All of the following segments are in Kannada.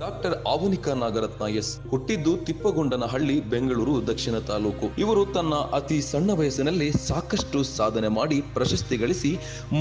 ಡಾಕ್ಟರ್ ಆವನಿಕಾ ನಾಗರತ್ನ ಎಸ್ ಹುಟ್ಟಿದ್ದು ತಿಪ್ಪಗೊಂಡನಹಳ್ಳಿ, ಬೆಂಗಳೂರು, ದಕ್ಷಿಣ ತಾಲೂಕು. ಇವರು ತನ್ನ ಅತಿ ಸಣ್ಣ ವಯಸ್ಸಿನಲ್ಲಿ ಸಾಕಷ್ಟು ಸಾಧನೆ ಮಾಡಿ ಪ್ರಶಸ್ತಿ ಗಳಿಸಿ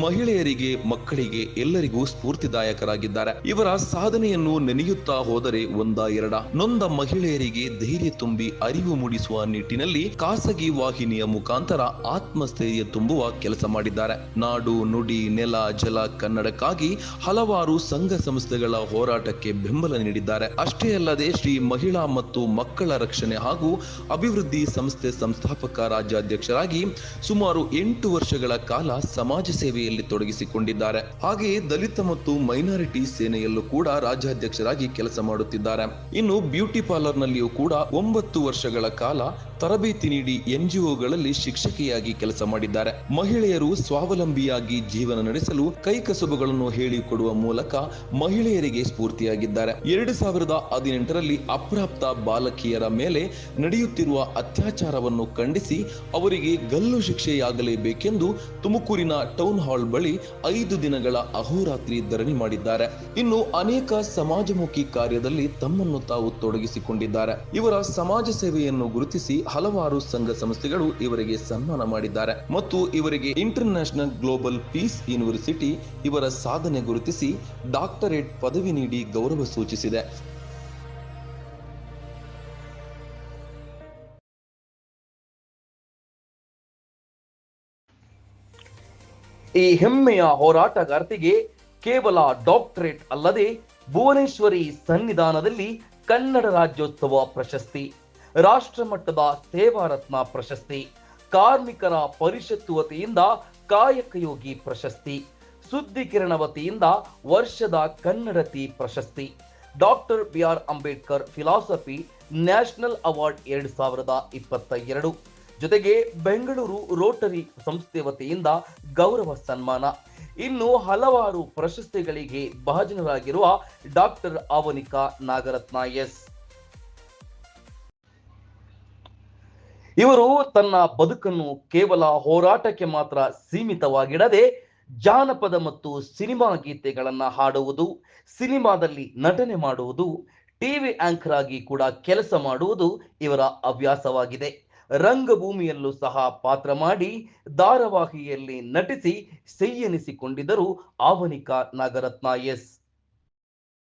ಮಹಿಳೆಯರಿಗೆ, ಮಕ್ಕಳಿಗೆ ಎಲ್ಲರಿಗೂ ಸ್ಫೂರ್ತಿದಾಯಕರಾಗಿದ್ದಾರೆ. ಇವರ ಸಾಧನೆಯನ್ನು ನೆನೆಯುತ್ತಾ ಹೋದರೆ ಒಂದ ಎರಡ ನೊಂದ ಮಹಿಳೆಯರಿಗೆ ಧೈರ್ಯ ತುಂಬಿ ಅರಿವು ಮೂಡಿಸುವ ನಿಟ್ಟಿನಲ್ಲಿ ಖಾಸಗಿ ವಾಹಿನಿಯ ಮುಖಾಂತರ ಆತ್ಮಸ್ಥೈರ್ಯ ತುಂಬುವ ಕೆಲಸ ಮಾಡಿದ್ದಾರೆ. ನಾಡು, ನುಡಿ, ನೆಲ, ಜಲ ಕನ್ನಡಕ್ಕಾಗಿ ಹಲವಾರು ಸಂಘ ಸಂಸ್ಥೆಗಳ ಹೋರಾಟಕ್ಕೆ ಬೆಂಬಲ ನೀಡಿದ್ದಾರೆ. ಅಷ್ಟೇ ಅಲ್ಲದೆ ಶ್ರೀ ಮಹಿಳಾ ಮತ್ತು ಮಕ್ಕಳ ರಕ್ಷಣೆ ಹಾಗೂ ಅಭಿವೃದ್ಧಿ ಸಂಸ್ಥೆ ಸಂಸ್ಥಾಪಕ ರಾಜ್ಯಾಧ್ಯಕ್ಷರಾಗಿ ಸುಮಾರು ಎಂಟು ವರ್ಷಗಳ ಕಾಲ ಸಮಾಜ ಸೇವೆಯಲ್ಲಿ ತೊಡಗಿಸಿಕೊಂಡಿದ್ದಾರೆ. ಹಾಗೆಯೇ ದಲಿತ ಮತ್ತು ಮೈನಾರಿಟಿ ಸೇನೆಯಲ್ಲೂ ಕೂಡ ರಾಜ್ಯಾಧ್ಯಕ್ಷರಾಗಿ ಕೆಲಸ ಮಾಡುತ್ತಿದ್ದಾರೆ. ಇನ್ನು ಬ್ಯೂಟಿ ಪಾರ್ಲರ್ನಲ್ಲಿಯೂ ಕೂಡ ಒಂಬತ್ತು ವರ್ಷಗಳ ಕಾಲ ತರಬೇತಿ ನೀಡಿ ಎನ್ಜಿಒಗಳಲ್ಲಿ ಶಿಕ್ಷಕಿಯಾಗಿ ಕೆಲಸ ಮಾಡಿದ್ದಾರೆ. ಮಹಿಳೆಯರು ಸ್ವಾವಲಂಬಿಯಾಗಿ ಜೀವನ ನಡೆಸಲು ಕೈಕಸುಬುಗಳನ್ನು ಹೇಳಿಕೊಡುವ ಮೂಲಕ ಮಹಿಳೆಯರಿಗೆ ಸ್ಫೂರ್ತಿಯಾಗಿದ್ದಾರೆ. ಎರಡು ಸಾವಿರದ ಹದಿನೆಂಟರಲ್ಲಿ ಅಪ್ರಾಪ್ತ ಬಾಲಕಿಯರ ಮೇಲೆ ನಡೆಯುತ್ತಿರುವ ಅತ್ಯಾಚಾರವನ್ನು ಖಂಡಿಸಿ ಅವರಿಗೆ ಗಲ್ಲು ಶಿಕ್ಷೆಯಾಗಲೇಬೇಕೆಂದು ತುಮಕೂರಿನ ಟೌನ್ ಹಾಲ್ ಬಳಿ ಐದು ದಿನಗಳ ಅಹೋರಾತ್ರಿ ಧರಣಿ ಮಾಡಿದ್ದಾರೆ. ಇನ್ನು ಅನೇಕ ಸಮಾಜಮುಖಿ ಕಾರ್ಯದಲ್ಲಿ ತಮ್ಮನ್ನು ತಾವು ತೊಡಗಿಸಿಕೊಂಡಿದ್ದಾರೆ. ಇವರ ಸಮಾಜ ಸೇವೆಯನ್ನು ಗುರುತಿಸಿ ಹಲವಾರು ಸಂಘ ಸಂಸ್ಥೆಗಳು ಇವರಿಗೆ ಸನ್ಮಾನ ಮಾಡಿದ್ದಾರೆ ಮತ್ತು ಇವರಿಗೆ ಇಂಟರ್ ಗ್ಲೋಬಲ್ ಪೀಸ್ ಯೂನಿವರ್ಸಿಟಿ ಇವರ ಸಾಧನೆ ಗುರುತಿಸಿ ಡಾಕ್ಟರೇಟ್ ಪದವಿ ನೀಡಿ ಗೌರವ ಸೂಚಿಸಿದೆ. ಈ ಹೆಮ್ಮೆಯ ಹೋರಾಟಗಾರ್ತಿಗೆ ಕೇವಲ ಡಾಕ್ಟರೇಟ್ ಅಲ್ಲದೆ ಭುವನೇಶ್ವರಿ ಸನ್ನಿಧಾನದಲ್ಲಿ ಕನ್ನಡ ರಾಜ್ಯೋತ್ಸವ ಪ್ರಶಸ್ತಿ. ರಾಷ್ಟ್ರಮಟ್ಟದ ಸೇವಾರತ್ನ ಪ್ರಶಸ್ತಿ, ಕಾರ್ಮಿಕರ ಪರಿಷತ್ತು ವತಿಯಿಂದ ಕಾಯಕಯೋಗಿ ಪ್ರಶಸ್ತಿ ಸುದ್ದಿಕಿರಣ ವತಿಯಿಂದ ವರ್ಷದ ಕನ್ನಡತಿ ಪ್ರಶಸ್ತಿ. Doctor B R Ambedkar philosophy national award ಎರಡು ಸಾವಿರದ ಇಪ್ಪತ್ತ ಎರಡು ಜೊತೆಗೆ ಬೆಂಗಳೂರು ರೋಟರಿ ಸಂಸ್ಥೆ ವತಿಯಿಂದ ಗೌರವ ಸನ್ಮಾನ. ಇನ್ನು ಹಲವಾರು ಪ್ರಶಸ್ತಿಗಳಿಗೆ ಭಾಜನರಾಗಿರುವ ಡಾಕ್ಟರ್ ಆವನಿಕಾ ನಾಗರತ್ನ ಎಸ್. ಇವರು ತನ್ನ ಬದುಕನ್ನು ಕೇವಲ ಹೋರಾಟಕ್ಕೆ ಮಾತ್ರ ಸೀಮಿತವಾಗಿಡದೆ ಜಾನಪದ ಮತ್ತು ಸಿನಿಮಾ ಗೀತೆಗಳನ್ನು ಹಾಡುವುದು, ಸಿನಿಮಾದಲ್ಲಿ ನಟನೆ ಮಾಡುವುದು, ಟಿವಿ ಆಂಕರ್ ಆಗಿ ಕೂಡ ಕೆಲಸ ಮಾಡುವುದು ಇವರ ಹವ್ಯಾಸವಾಗಿದೆ. ರಂಗಭೂಮಿಯಲ್ಲೂ ಸಹ ಪಾತ್ರ ಮಾಡಿ ಧಾರಾವಾಹಿಯಲ್ಲಿ ನಟಿಸಿ ಸೈಯೆನಿಸಿಕೊಂಡಿದ್ದರು ಆವನಿಕಾ ನಾಗರತ್ನ ಎಸ್.